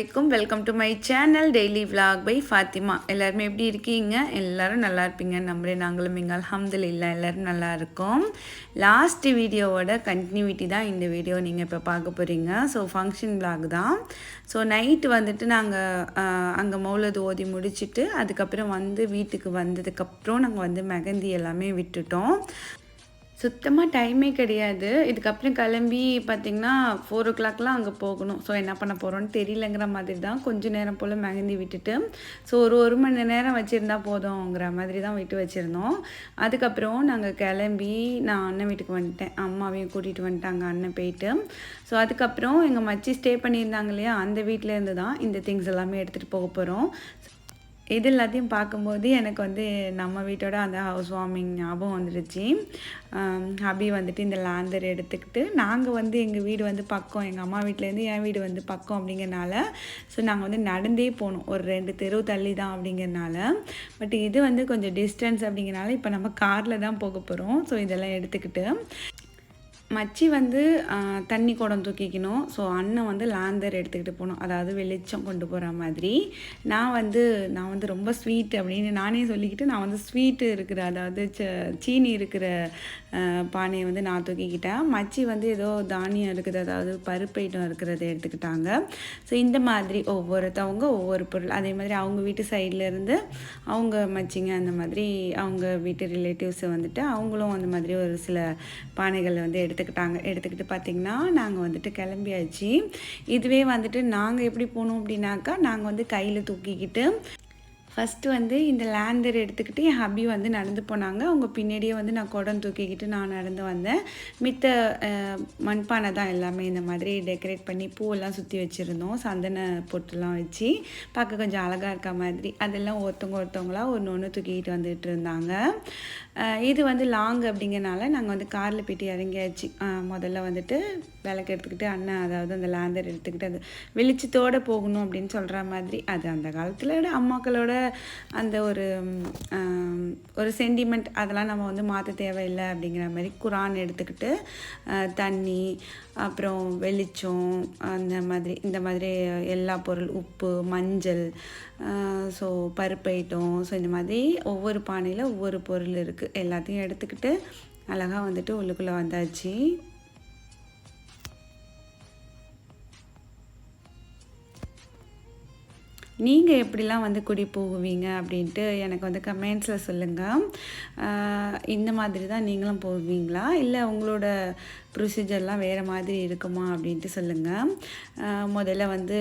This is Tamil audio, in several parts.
அஸ்ஸலாமு welcome to my channel daily vlog by Fathima எல்லாருமே எப்படி இருக்கீங்க? எல்லாரும் நல்லா இருப்பீங்க நம்புறேன். நாங்களும் இங்கே அல்ஹம்துலில்லா எல்லோரும் நல்லா இருக்கோம். லாஸ்ட் வீடியோவோட கண்டினியூட்டி தான் இந்த வீடியோ நீங்கள் இப்போ பார்க்க போகிறீங்க ஸோ ஃபங்க்ஷன் vlog தான். ஸோ நைட்டு வந்துட்டு நாங்கள் அங்கே மௌலது ஓதி முடிச்சுட்டு அதுக்கப்புறம் வந்து வீட்டுக்கு வந்ததுக்கப்புறம் நாங்கள் வந்து மெகந்தி எல்லாமே விட்டுட்டோம். சுத்தமாக டைமே கிடையாது. இதுக்கப்புறம் கிளம்பி பார்த்திங்கன்னா ஃபோர் ஓ கிளாக்லாம் அங்கே போகணும். ஸோ என்ன பண்ண போகிறோன்னு தெரியலங்கிற மாதிரி தான் கொஞ்ச நேரம் போல் மெகந்தி விட்டுட்டு ஸோ ஒரு ஒரு மணி நேரம் வச்சுருந்தா போதும்ங்கிற மாதிரி தான் விட்டு வச்சுருந்தோம். அதுக்கப்புறம் நாங்கள் கிளம்பி நான் அண்ணன் வீட்டுக்கு வந்துட்டேன். அம்மாவையும் கூட்டிகிட்டு வந்துட்டாங்க அண்ணன் போயிட்டு. ஸோ அதுக்கப்புறம் எங்கள் மச்சி ஸ்டே பண்ணியிருந்தாங்க இல்லையா அந்த வீட்டிலேருந்து தான் இந்த திங்ஸ் எல்லாமே எடுத்துகிட்டு போக போகிறோம் இது எல்லாத்தையும் பார்க்கும்போது எனக்கு வந்து நம்ம வீட்டோட அந்த ஹவுஸ் வார்மிங் ஞாபகம் வந்துடுச்சு ஹபி வந்துட்டு இந்த லேந்தர் எடுத்துக்கிட்டு நாங்கள் வந்து எங்கள் வீடு வந்து பக்கம் எங்கள் அம்மா வீட்டிலேருந்து என் வீடு வந்து பக்கம் அப்படிங்கிறனால ஸோ நாங்கள் வந்து நடந்தே போகணும் ஒரு ரெண்டு தெரு தள்ளி தான் அப்படிங்கிறனால. பட் இது வந்து கொஞ்சம் டிஸ்டன்ஸ் அப்படிங்கிறனால இப்போ நம்ம காரில் தான் போக போகிறோம் ஸோ இதெல்லாம் எடுத்துக்கிட்டு மச்சி வந்து தண்ணி குடம் தூக்கிக்கணும். ஸோ அண்ணன் வந்து லாந்தர் எடுத்துக்கிட்டு போகணும் அதாவது வெளிச்சம் கொண்டு போகிற மாதிரி. நான் வந்து நான் வந்து ரொம்ப ஸ்வீட் அப்படின்னு நானே சொல்லிக்கிட்டு நான் வந்து ஸ்வீட்டு இருக்கிற அதாவது ச- சீனி இருக்கிற பானையை வந்து நான் தூக்கிக்கிட்டேன். மச்சி வந்து ஏதோ தானியம் இருக்குது அதாவது பருப்பு ஐட்டம் இருக்கிறத எடுத்துக்கிட்டாங்க. ஸோ இந்த மாதிரி ஒவ்வொருத்தவங்க ஒவ்வொரு பொருள். அதே மாதிரி அவங்க வீட்டு சைடில் இருந்து அவங்க மச்சிங்க அந்த மாதிரி அவங்க வீட்டு ரிலேட்டிவ்ஸை வந்துட்டு அவங்களும் அந்த மாதிரி ஒரு சில பானைகளை வந்து எடுத்து எடுத்துக்கிட்டாங்க. எடுத்துக்கிட்டு பார்த்திங்கன்னா நாங்கள் வந்துட்டு கிளம்பியாச்சு. இதுவே வந்துட்டு நாங்கள் எப்படி போனோம் அப்படின்னாக்கா நாங்கள் வந்து கையில் தூக்கிக்கிட்டு ஃபஸ்ட்டு வந்து இந்த லேண்டர் எடுத்துக்கிட்டு என் ஹபி வந்து நடந்து போனாங்க. அவங்க பின்னாடியே வந்து நான் குடம் தூக்கிக்கிட்டு நான் நடந்து வந்தேன். மித்த மண்பானை தான் எல்லாமே இந்த மாதிரி டெக்கரேட் பண்ணி பூவெல்லாம் சுற்றி வச்சுருந்தோம். சந்தன பொட்டுலாம் வச்சு. பார்க்க கொஞ்சம் அழகாக இருக்க மாதிரி. அதெல்லாம் ஒருத்தவங்க ஒருத்தவங்களா ஒன்று ஒன்று தூக்கிக்கிட்டு வந்துட்டு இருந்தாங்க. இது வந்து லாங் அப்படிங்கிறனால நாங்கள் வந்து காரில் போயிட்டு இறங்கியாச்சு. முதல்ல வந்துட்டு விளக்கு எடுத்துக்கிட்டு அண்ணன் அதாவது அந்த லேண்டர் எடுத்துக்கிட்டு அது வெளிச்சத்தோடு போகணும் அப்படின்னு சொல்கிற மாதிரி. அது அந்த காலத்தில் அம்மாக்களோட அந்த ஒரு ஒரு சென்டிமெண்ட் அதெல்லாம் நம்ம வந்து மாற்ற தேவையில்லை அப்படிங்கிற மாதிரி குரான் எடுத்துக்கிட்டு தண்ணி அப்புறம் வெளிச்சம் அந்த மாதிரி இந்த மாதிரி எல்லா பொருள் உப்பு மஞ்சள் ஸோ பருப்பு ஐட்டம் ஸோ இந்த மாதிரி ஒவ்வொரு பானையில் ஒவ்வொரு பொருள் இருக்குது எல்லாத்தையும் எடுத்துக்கிட்டு அழகாக வந்துட்டு உள்ளுக்குள்ளே வந்தாச்சு. நீங்கள் எப்படிலாம் வந்து குடி போகுவீங்க அப்படின்ட்டு எனக்கு வந்து கமெண்ட்ஸில் சொல்லுங்கள் இந்த மாதிரி தான் நீங்களும் போவீங்களா? இல்லை உங்களோட ப்ரொசீஜர்லாம் வேறு மாதிரி இருக்குமா அப்படின்ட்டு சொல்லுங்கள் முதல்ல வந்து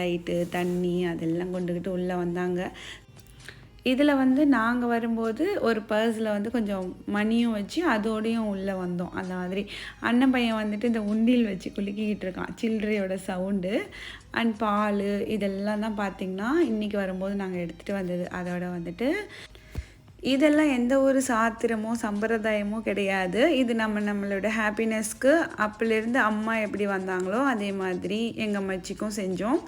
லைட்டு தண்ணி அதெல்லாம் கொண்டுக்கிட்டு உள்ளே வந்தாங்க. இதில் வந்து நாங்கள் வரும்போது ஒரு பர்ஸில் வந்து கொஞ்சம் மணியும் வச்சு அதோடையும் உள்ளே வந்தோம். அந்த மாதிரி. அண்ணன் பையன் வந்துட்டு இந்த உண்டியில் வச்சு குலுக்கிக்கிட்டு இருக்கான். சில்லறையோட சவுண்டு அண்ட் பால் இதெல்லாம் தான் பார்த்திங்கன்னா இன்றைக்கி வரும்போது நாங்கள் எடுத்துகிட்டு வந்தது. அதோட வந்துட்டு இதெல்லாம் எந்த ஒரு சாத்திரமோ சம்பிரதாயமோ கிடையாது. இது நம்ம நம்மளோட ஹாப்பினஸ்க்கு அப்போலேருந்து அம்மா எப்படி வந்தாங்களோ அதே மாதிரி எங்கள் மச்சிக்கும் செஞ்சோம்.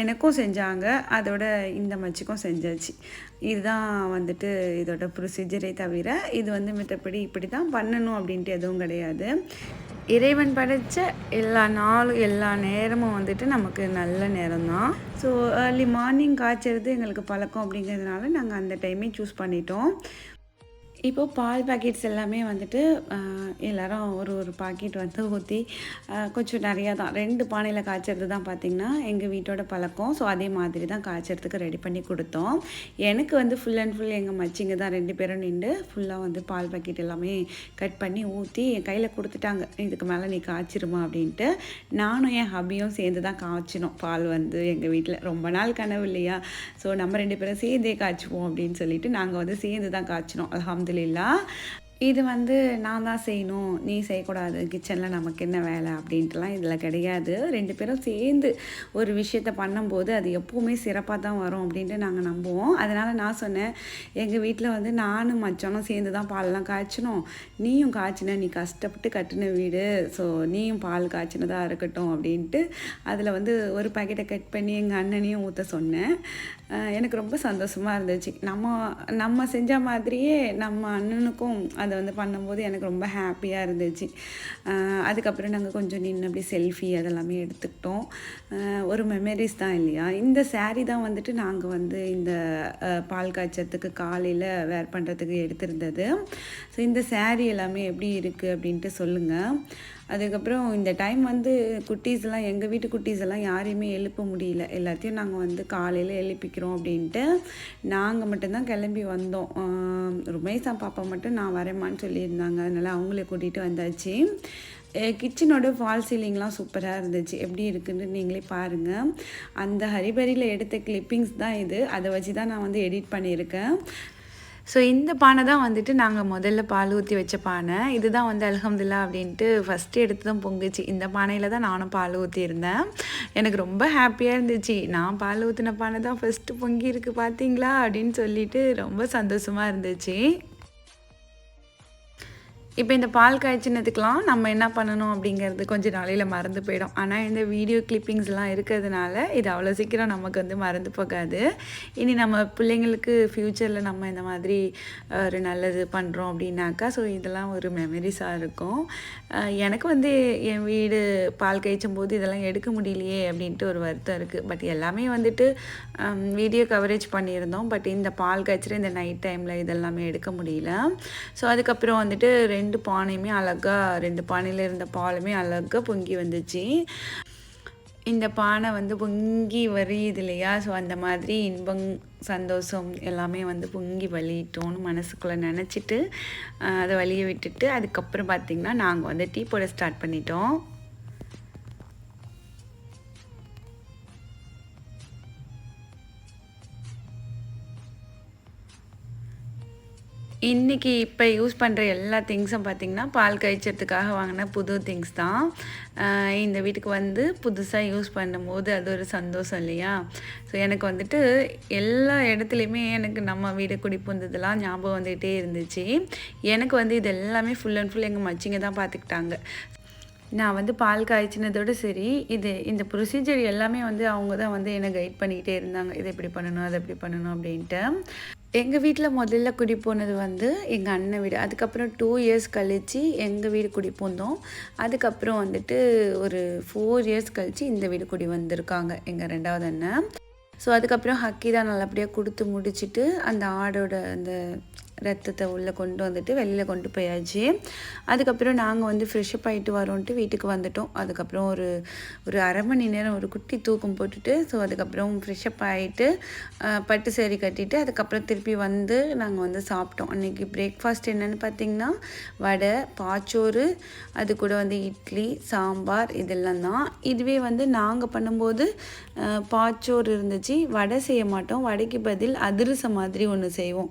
எனக்கும் செஞ்சாங்க. அதோட இந்த மச்சிக்கும் செஞ்சாச்சு. இதுதான் வந்துட்டு இதோட ப்ரொசீஜரே தவிர இது வந்து மற்றபடி இப்படி தான் பண்ணணும் அப்படின்ட்டு எதுவும் கிடையாது. இறைவன் படைத்த எல்லா நாளும் எல்லா நேரமும் வந்துட்டு நமக்கு நல்ல நேரம் தான் ஸோ ஏர்லி மார்னிங் காய்ச்சறது எங்களுக்கு பழக்கம் அப்படிங்கிறதுனால நாங்கள் அந்த டைமே சூஸ் பண்ணிட்டோம். இப்போது பால் பாக்கெட்ஸ் எல்லாமே வந்துட்டு எல்லோரும் எல்லாரும் ஒரு ஒரு பாக்கெட் வந்து ஊற்றி கொஞ்சம் நிறையா தான் ரெண்டு பானையில் காய்ச்சறது தான் பார்த்திங்கன்னா எங்கள் வீட்டோட பழக்கம். ஸோ அதே மாதிரி தான் காய்ச்சறதுக்கு ரெடி பண்ணி கொடுத்தோம். எனக்கு வந்து ஃபுல் அண்ட் ஃபுல் எங்கள் மச்சிங்க தான் ரெண்டு பேரும் நின்று ஃபுல்லாக வந்து பால் பாக்கெட் எல்லாமே கட் பண்ணி ஊற்றி என் கையில் கொடுத்துட்டாங்க. இதுக்கு மேலே நீ காய்ச்சிருமா அப்படின்ட்டு நானும் என் ஹபியும் சேர்ந்து தான் காய்ச்சினோம். பால் வந்து எங்கள் வீட்டில் ரொம்ப நாள் கனவு இல்லையா? ஸோ நம்ம ரெண்டு பேரும் சேர்ந்தே காய்ச்சுவோம் அப்படின்னு சொல்லிட்டு நாங்கள் வந்து சேர்ந்து தான் காய்ச்சினோம். அல்ஹம்துலில்லா இது வந்து நான் தான் செய்யணும் நீ செய்யக்கூடாது கிச்சனில் நமக்கு என்ன வேலை அப்படின்ட்டுலாம் இதில் கிடையாது. ரெண்டு பேரும் சேர்ந்து ஒரு விஷயத்த பண்ணும்போது அது எப்போவுமே சிறப்பாக தான் வரும் அப்படின்ட்டு நாங்கள் நம்புவோம். அதனால் நான் சொன்னேன் எங்கள் வீட்டில் வந்து நானும் மச்சனும் சேர்ந்து தான் பாலெலாம் காய்ச்சினோம். நீயும் காய்ச்சின நீ கஷ்டப்பட்டு கட்டின வீடு ஸோ நீயும் பால் காய்ச்சினதாக இருக்கட்டும் அப்படின்ட்டு அதில் வந்து ஒரு பாக்கெட்டை கட் பண்ணி எங்கள் அண்ணனையும் ஊற்ற சொன்னேன். எனக்கு ரொம்ப சந்தோஷமாக இருந்துச்சு. நம்ம நம்ம செஞ்ச மாதிரியே நம்ம அண்ணனுக்கும் அது அதை வந்து பண்ணும்போது எனக்கு ரொம்ப ஹாப்பியாக இருந்துச்சு. அதுக்கப்புறம் நாங்கள் கொஞ்சம் நின்று அப்படி செல்ஃபி அதெல்லாமே எடுத்துக்கிட்டோம். ஒரு மெமரிஸ் தான் இல்லையா? இந்த சாரீ தான் வந்துட்டு நாங்கள் வந்து இந்த பால் காய்ச்சத்துக்கு காலையில் வேர் பண்ணுறதுக்கு எடுத்திருந்தது. ஸோ இந்த சாரீ எல்லாமே எப்படி இருக்குது அப்படின்ட்டு சொல்லுங்கள் அதுக்கப்புறம் இந்த டைம் வந்து குட்டீஸ்லாம் எங்கள் வீட்டு குட்டீஸ் எல்லாம் யாரையுமே எழுப்ப முடியல. எல்லாத்தையும் நாங்கள் வந்து காலையில் எழுப்பிக்கிறோம் அப்படின்ட்டு நாங்கள் மட்டும்தான் கிளம்பி வந்தோம். ருமேசா பாப்பா மட்டும் நான் வரேம்மான்னு சொல்லியிருந்தாங்க. அதனால் அவங்கள கூட்டிகிட்டு வந்தாச்சு. கிச்சனோட ஃபால் சீலிங்லாம் சூப்பராக இருந்துச்சு. எப்படி இருக்குன்னு நீங்களே பாருங்கள் அந்த ஹரிபரியில் எடுத்த கிளிப்பிங்ஸ் தான் இது. அதை வச்சு தான் நான் வந்து எடிட் பண்ணியிருக்கேன். ஸோ இந்த பானை தான் வந்துட்டு நாங்கள் முதல்ல பால் ஊற்றி வச்ச பானை. இதுதான் வந்து அலகம்துல்லா அப்படின்ட்டு ஃபஸ்ட்டு எடுத்து தான் பொங்குச்சு. இந்த பானையில் தான் நானும் பால் ஊற்றியிருந்தேன் எனக்கு ரொம்ப ஹாப்பியாக இருந்துச்சு. நான் பால் ஊற்றின பானை தான் ஃபஸ்ட்டு பொங்கியிருக்கு பார்த்தீங்களா அப்படின்னு சொல்லிட்டு ரொம்ப சந்தோஷமாக இருந்துச்சு. இப்போ இந்த பால் காய்ச்சினதுக்கெலாம் நம்ம என்ன பண்ணணும் அப்படிங்கிறது கொஞ்சம் நாளையில் மறந்து போயிடும். ஆனால் இந்த வீடியோ கிளிப்பிங்ஸ்லாம் இருக்கிறதுனால இது அவ்வளோ சீக்கிரம் நமக்கு வந்து மறந்து போகாது. இனி நம்ம பிள்ளைங்களுக்கு ஃப்யூச்சரில் நம்ம இந்த மாதிரி ஒரு நல்லது பண்ணுறோம் அப்படின்னாக்கா ஸோ இதெல்லாம் ஒரு மெமரிஸாக இருக்கும். எனக்கு வந்து என் வீடு பால் காய்ச்சும் போது இதெல்லாம் எடுக்க முடியலையே அப்படின்ட்டு ஒரு வருத்தம் இருக்குது பட் எல்லாமே வந்துட்டு வீடியோ கவரேஜ் பண்ணியிருந்தோம். பட் இந்த பால் காய்ச்சிற இந்த நைட் டைமில் இதெல்லாமே எடுக்க முடியல. ஸோ அதுக்கப்புறம் வந்துட்டு ரெண்டு ரெண்டு பானையுமே அழகாக ரெண்டு பானையில் இருந்த பாலுமே அழகாக பொங்கி வந்துச்சு. இந்த பானை வந்து பொங்கி வரியுது இல்லையா? ஸோ அந்த மாதிரி இன்பம் சந்தோஷம் எல்லாமே வந்து பொங்கி வலிட்டோன்னு மனசுக்குள்ளே நினச்சிட்டு அதை வலிய விட்டுட்டு அதுக்கப்புறம் பார்த்திங்கன்னா நாங்கள் வந்து டீ போட ஸ்டார்ட் பண்ணிட்டோம். இன்றைக்கி இப்போ யூஸ் பண்ணுற எல்லா திங்ஸும் பார்த்திங்கன்னா பால் கழிச்சதுக்காக வாங்கின புது திங்ஸ் தான். இந்த வீட்டுக்கு வந்து புதுசாக யூஸ் பண்ணும்போது அது ஒரு சந்தோஷம் இல்லையா? ஸோ எனக்கு வந்துட்டு எல்லா இடத்துலையுமே எனக்கு நம்ம வீடு குடி ஞாபகம் வந்துகிட்டே இருந்துச்சு. எனக்கு வந்து இது எல்லாமே ஃபுல் அண்ட் ஃபுல் எங்கள் மச்சிங்க தான் பார்த்துக்கிட்டாங்க நான் வந்து பால் காய்ச்சினதோட சரி இது இந்த ப்ரொசீஜர் எல்லாமே வந்து அவங்க தான் வந்து என்னை கைட் பண்ணிக்கிட்டே இருந்தாங்க. இதை இப்படி பண்ணணும் அதை இப்படி பண்ணணும் அப்படின்ட்டு. எங்கள் வீட்டில் முதல்ல குடி போனது வந்து எங்கள் அண்ணன் வீடு. அதுக்கப்புறம் டூ இயர்ஸ் கழித்து எங்கள் வீடு குடி போந்தோம் அதுக்கப்புறம் வந்துட்டு ஒரு ஃபோர் இயர்ஸ் கழித்து இந்த வீடு குடி வந்திருக்காங்க எங்கள் ரெண்டாவது அண்ணன். ஸோ அதுக்கப்புறம் ஹக்கி தான் நல்லபடியாக கொடுத்து முடிச்சிட்டு அந்த ஆடோட அந்த ரத்தத்தை உள்ளே கொண்டு வந்துட்டு வெளியில் கொண்டு போயாச்சு. அதுக்கப்புறம் நாங்கள் வந்து ஃப்ரெஷ்அப் ஆகிட்டு வரோன்ட்டு வீட்டுக்கு வந்துட்டோம். அதுக்கப்புறம் ஒரு ஒரு அரை மணி நேரம் ஒரு குட்டி தூக்கம் போட்டுட்டு ஸோ அதுக்கப்புறம் ஃப்ரெஷ்அப் ஆகிட்டு பட்டு சேரி கட்டிட்டு அதுக்கப்புறம் திருப்பி வந்து நாங்கள் வந்து சாப்பிட்டோம். அன்றைக்கி பிரேக்ஃபாஸ்ட் என்னென்னு பார்த்தீங்கன்னா வடை பாச்சோறு அது கூட வந்து இட்லி சாம்பார் இதெல்லாம் தான். இதுவே வந்து நாங்கள் பண்ணும்போது பாச்சோறு இருந்துச்சு. வடை செய்ய மாட்டோம். வடைக்கு பதில் அதிரசம் மாதிரி ஒன்று செய்வோம்.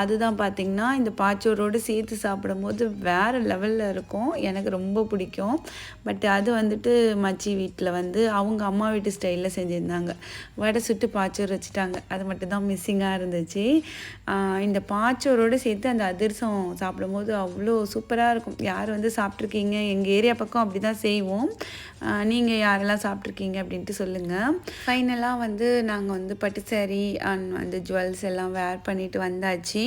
அதுதான் பார்த்திங்கன்னா இந்த பாச்சோரோடு சேர்த்து சாப்பிடும்போது வேறு லெவலில் இருக்கும். எனக்கு ரொம்ப பிடிக்கும். பட் அது வந்துட்டு மச்சி வீட்டில் வந்து அவங்க அம்மா வீட்டு ஸ்டைலில் செஞ்சுருந்தாங்க. வடை சுட்டு பாச்சோர் வச்சுட்டாங்க. அது மட்டும்தான் மிஸ்ஸிங்காக இருந்துச்சு. இந்த பாச்சோரோடு சேர்த்து அந்த அதிரசம் சாப்பிடும்போது அவ்வளோ சூப்பராக இருக்கும். யார் வந்து சாப்பிட்ருக்கீங்க எங்கள் ஏரியா பக்கம் அப்படி தான் செய்வோம் நீங்கள் யாரெல்லாம் சாப்பிட்ருக்கீங்க அப்படின்ட்டு சொல்லுங்கள் ஃபைனலாக வந்து நாங்கள் வந்து பட்டு saree அண்ட் வந்து ஜுவல்ஸ் எல்லாம் வேர் பண்ணிட்டு வந்தாச்சு.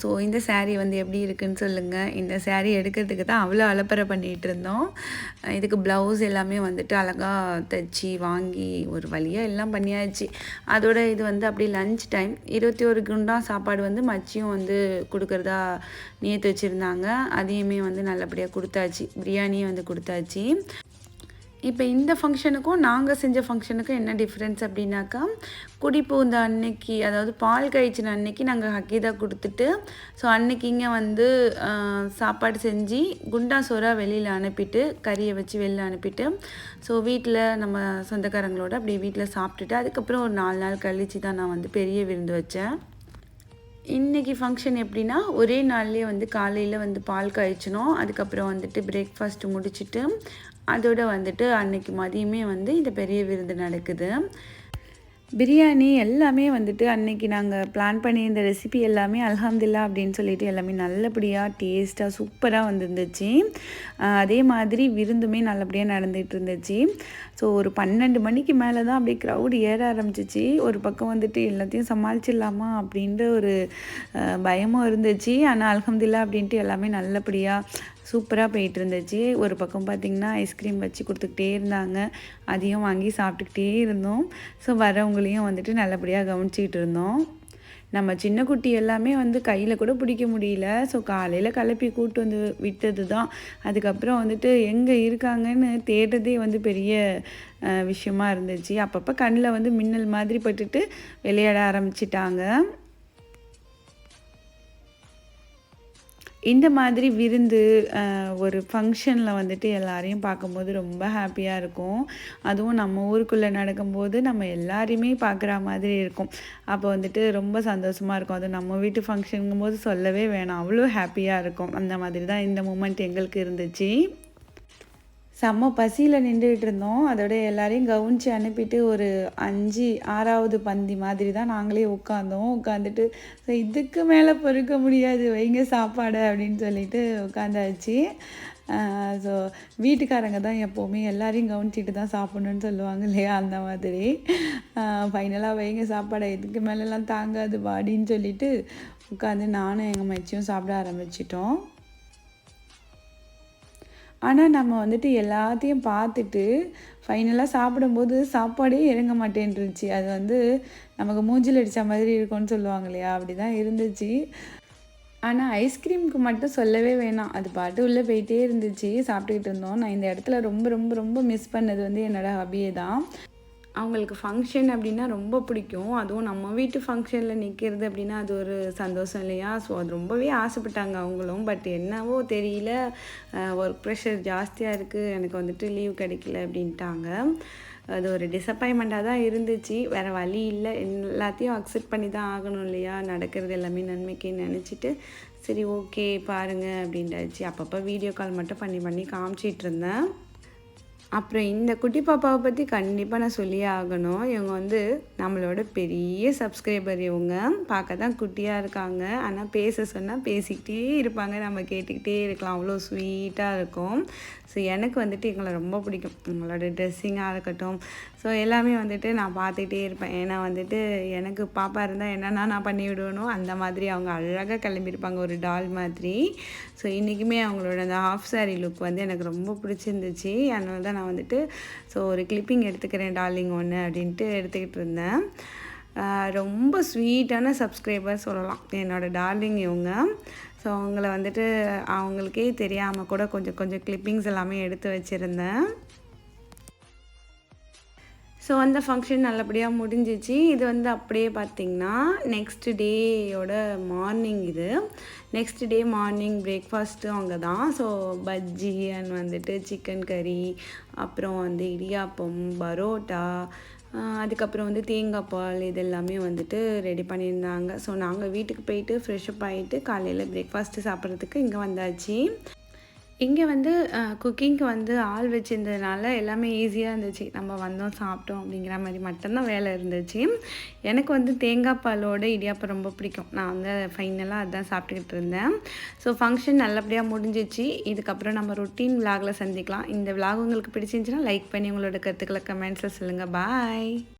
ஸோ இந்த சேரீ வந்து எப்படி இருக்குன்னு சொல்லுங்கள் இந்த சேரீ எடுக்கிறதுக்கு தான் அவ்வளோ அலப்பறை பண்ணிகிட்டு இருந்தோம். இதுக்கு ப்ளவுஸ் எல்லாமே வந்துட்டு அழகாக தைச்சி வாங்கி ஒரு வழியாக எல்லாம் பண்ணியாச்சு. அதோட இது வந்து அப்படி லஞ்ச் டைம் இருபத்தி ஒரு குண்டா சாப்பாடு வந்து மச்சியும் வந்து கொடுக்குறதா நேற்று வச்சுருந்தாங்க. அதையுமே வந்து நல்லபடியாக கொடுத்தாச்சு. பிரியாணியும் வந்து கொடுத்தாச்சு. இப்போ இந்த ஃபங்க்ஷனுக்கும் நாங்கள் செஞ்ச ஃபங்க்ஷனுக்கும் என்ன டிஃப்ரென்ஸ் அப்படின்னாக்கா குடி பூந்த அன்னைக்கு அதாவது பால் காய்ச்சின அன்னைக்கு நாங்கள் ஹக்கீதா கொடுத்துட்டு ஸோ அன்னைக்கு இங்கே வந்து சாப்பாடு செஞ்சு குண்டா சோறாக வெளியில் அனுப்பிட்டு கறியை வச்சு வெளில அனுப்பிட்டு ஸோ வீட்டில் நம்ம சொந்தக்காரங்களோட அப்படி வீட்டில் சாப்பிட்டுட்டு அதுக்கப்புறம் ஒரு நாலு நாள் கழிச்சு தான் நான் வந்து பெரிய விருந்து வச்சேன். இன்றைக்கி ஃபங்க்ஷன் எப்படின்னா ஒரே நாள்லேயே வந்து காலையில் வந்து பால் காய்ச்சினோம் அதுக்கப்புறம் வந்துட்டு பிரேக்ஃபாஸ்ட் முடிச்சுட்டு அதோடு வந்துட்டு அன்னைக்கு மதியமே வந்து இந்த பெரிய விருந்து நடக்குது. பிரியாணி எல்லாமே வந்துட்டு அன்னைக்கு நாங்கள் பிளான் பண்ணியிருந்த ரெசிபி எல்லாமே அல்ஹம்துலில்லாஹ் அப்படின்னு சொல்லிட்டு எல்லாமே நல்லபடியாக டேஸ்ட்டாக சூப்பராக வந்துருந்துச்சு. அதே மாதிரி விருந்துமே நல்லபடியாக நடந்துகிட்டு இருந்துச்சு. ஸோ ஒரு பன்னெண்டு மணிக்கு மேலே தான் அப்படியே க்ரௌடு ஏற ஆரம்பிச்சிச்சு. ஒரு பக்கம் வந்துட்டு எல்லாத்தையும் சமாளிச்சிடலாமா அப்படின்ற ஒரு பயமும் இருந்துச்சு. ஆனால் அல்ஹம்துலில்லாஹ் அப்படின்ட்டு எல்லாமே நல்லபடியாக சூப்பராக போயிட்டு இருந்துச்சு ஒரு பக்கம் பார்த்திங்கன்னா ஐஸ்கிரீம் வச்சு கொடுத்துக்கிட்டே இருந்தாங்க. அதையும் வாங்கி சாப்பிட்டுக்கிட்டே இருந்தோம். ஸோ வரவங்களையும் வந்துட்டு நல்லபடியாக கவனிச்சிக்கிட்டு இருந்தோம். நம்ம சின்ன குட்டி எல்லாமே வந்து கையில் கூட பிடிக்க முடியல. ஸோ காலையில் கிளப்பி கூட்டு வந்து விட்டது தான் அதுக்கப்புறம் வந்துட்டு எங்கே இருக்காங்கன்னு தேடுறதே வந்து பெரிய விஷயமா இருந்துச்சு. அப்பப்போ கண்ணில் வந்து மின்னல் மாதிரி பட்டுட்டு விளையாட ஆரம்பிச்சிட்டாங்க. இந்த மாதிரி விருந்து ஒரு ஃபங்க்ஷனில் வந்துட்டு எல்லாரையும் பார்க்கும்போது ரொம்ப ஹாப்பியாக இருக்கும். அதுவும் நம்ம ஊருக்குள்ளே நடக்கும்போது நம்ம எல்லாரையுமே பார்க்குற மாதிரி இருக்கும். அப்போ வந்துட்டு ரொம்ப சந்தோஷமாக இருக்கும். அது நம்ம வீட்டு ஃபங்க்ஷனுங்கும் போது சொல்லவே வேணாம். அவ்வளோ ஹாப்பியாக இருக்கும். அந்த மாதிரி தான் இந்த மூமெண்ட் எங்களுக்கு இருந்துச்சு. செம்ம பசியில் நின்றுட்டு இருந்தோம். அதோட எல்லாரையும் கவனித்து அனுப்பிட்டு ஒரு அஞ்சு ஆறாவது பந்தி மாதிரி தான் நாங்களே உட்காந்தோம் உட்காந்துட்டு ஸோ இதுக்கு மேலே பொறுக்க முடியாது வைங்க சாப்பாடு அப்படின்னு சொல்லிட்டு உட்காந்தாச்சு. ஸோ வீட்டுக்காரங்க தான் எப்போவுமே எல்லாரையும் கவனிச்சிட்டு தான் சாப்பிடணுன்னு சொல்லுவாங்க இல்லையா அந்த மாதிரி. ஃபைனலாக வைங்க சாப்பாடை இதுக்கு மேலெலாம் தாங்காது பாடின்னு சொல்லிட்டு உட்காந்து நானும் எங்கள் மச்சியும் சாப்பிட ஆரம்பிச்சிட்டோம். ஆனால் நம்ம வந்துட்டு எல்லாத்தையும் பார்த்துட்டு ஃபைனலாக சாப்பிடும்போது சாப்பாடே இறங்க மாட்டேன்ருந்துச்சு. அது வந்து நமக்கு மூஞ்சில் அடித்த மாதிரி இருக்கும்னு சொல்லுவாங்க இல்லையா? அப்படி தான் இருந்துச்சு ஆனால் ஐஸ்கிரீமுக்கு மட்டும் சொல்லவே வேணாம். அது பாட்டு உள்ளே போயிட்டே இருந்துச்சு. சாப்பிட்டுக்கிட்டு இருந்தோம். நான் இந்த இடத்துல ரொம்ப ரொம்ப ரொம்ப மிஸ் பண்ணது வந்து என்னோடய ஹபியே தான் அவங்களுக்கு ஃபங்க்ஷன் அப்படின்னா ரொம்ப பிடிக்கும். அதுவும் நம்ம வீட்டு ஃபங்க்ஷனில் நிற்கிறது அப்படின்னா அது ஒரு சந்தோஷம் இல்லையா? ஸோ அது ரொம்பவே ஆசைப்பட்டாங்க அவங்களும். பட் என்னவோ தெரியல. ஒர்க் ப்ரெஷர் ஜாஸ்தியாக இருக்குது எனக்கு வந்துட்டு லீவ் கிடைக்கல அப்படின்ட்டாங்க. அது ஒரு டிசப்பாயின்மெண்ட்டாக தான் இருந்துச்சு. வேறு வழி இல்லை. எல்லாத்தையும் அக்செப்ட் பண்ணி தான் ஆகணும் இல்லையா? நடக்கிறது எல்லாமே நன்மைக்குன்னு நினச்சிட்டு சரி ஓகே பாருங்கள் அப்படின்ட்டாச்சு அப்பப்போ வீடியோ கால் மட்டும் பண்ணி பண்ணி காமிச்சிட்டு இருந்தேன். அப்புறம் இந்த குட்டி பாப்பாவை பற்றி கண்டிப்பாக நான் சொல்லியே ஆகணும். இவங்க வந்து நம்மளோட பெரிய சப்ஸ்கிரைபர் இவங்க. பார்க்க தான் குட்டியாக இருக்காங்க. ஆனால் பேச சொன்னால் பேசிக்கிட்டே இருப்பாங்க. நம்ம கேட்டுக்கிட்டே இருக்கலாம். அவ்வளோ ஸ்வீட்டாக இருக்கும். ஸோ எனக்கு வந்துட்டு எங்களை ரொம்ப பிடிக்கும். உங்களோட ட்ரெஸ்ஸிங்காக இருக்கட்டும். ஸோ எல்லாமே வந்துட்டு நான் பார்த்துக்கிட்டே இருப்பேன். ஏன்னா வந்துட்டு எனக்கு பாப்பா இருந்தால் என்னென்னா நான் பண்ணி விடணும் அந்த மாதிரி அவங்க அழகாக கிளம்பியிருப்பாங்க. ஒரு டால் மாதிரி. ஸோ இன்றைக்குமே அவங்களோட அந்த ஹாஃப் சாரி லுக் வந்து எனக்கு ரொம்ப பிடிச்சிருந்துச்சு. அதனால தான் நான் வந்துட்டு ஸோ ஒரு கிளிப்பிங் எடுத்துக்கிறேன் டார்லிங் ஒன்று அப்படின்ட்டு எடுத்துக்கிட்டு இருந்தேன். ரொம்ப ஸ்வீட்டான சப்ஸ்கிரைபர் சொல்லலாம். என்னோடய டார்லிங் இவங்க. ஸோ அவங்கள வந்துட்டு அவங்களுக்கே தெரியாமல் கூட கொஞ்சம் கொஞ்சம் கிளிப்பிங்ஸ் எல்லாமே எடுத்து வச்சுருந்தேன். ஸோ அந்த ஃபங்க்ஷன் நல்லபடியாக முடிஞ்சிச்சு. இது வந்து அப்படியே பார்த்திங்கன்னா நெக்ஸ்ட் டேயோட மார்னிங் இது. நெக்ஸ்ட் டே மார்னிங் பிரேக்ஃபாஸ்ட்டு அங்கே தான் ஸோ பஜ்ஜி அண்ட் வந்துட்டு சிக்கன் கறி அப்புறம் வந்து இடியாப்பம் பரோட்டா அதுக்கப்புறம் வந்து தேங்காய் பால் இது எல்லாமே வந்துட்டு ரெடி பண்ணியிருந்தாங்க. ஸோ நாங்கள் வீட்டுக்கு போயிட்டு ஃப்ரெஷ்அப் ஆகிட்டு காலையில் பிரேக்ஃபாஸ்ட்டு சாப்பிட்றதுக்கு இங்கே வந்தாச்சு. இங்கே வந்து குக்கிங்க்கு வந்து ஆள் வச்சுருந்ததுனால எல்லாமே ஈஸியாக இருந்துச்சு. நம்ம வந்தோம் சாப்பிட்டோம் அப்படிங்கிற மாதிரி மட்டும்தான் வேலை இருந்துச்சு. எனக்கு வந்து தேங்காய் பாலோட இடியாப்பம் ரொம்ப பிடிக்கும். நான் வந்து ஃபைனலாக அதுதான் சாப்பிட்டுக்கிட்டு இருந்தேன். ஸோ ஃபங்க்ஷன் நல்லபடியாக முடிஞ்சிச்சு. இதுக்கப்புறம் நம்ம ரொட்டீன் விலாகில் சந்திக்கலாம். இந்த விலாக் உங்களுக்கு பிடிச்சிருந்துச்சுன்னா லைக் பண்ணி உங்களோட கருத்துக்களை கமெண்ட்ஸில் சொல்லுங்கள் பாய்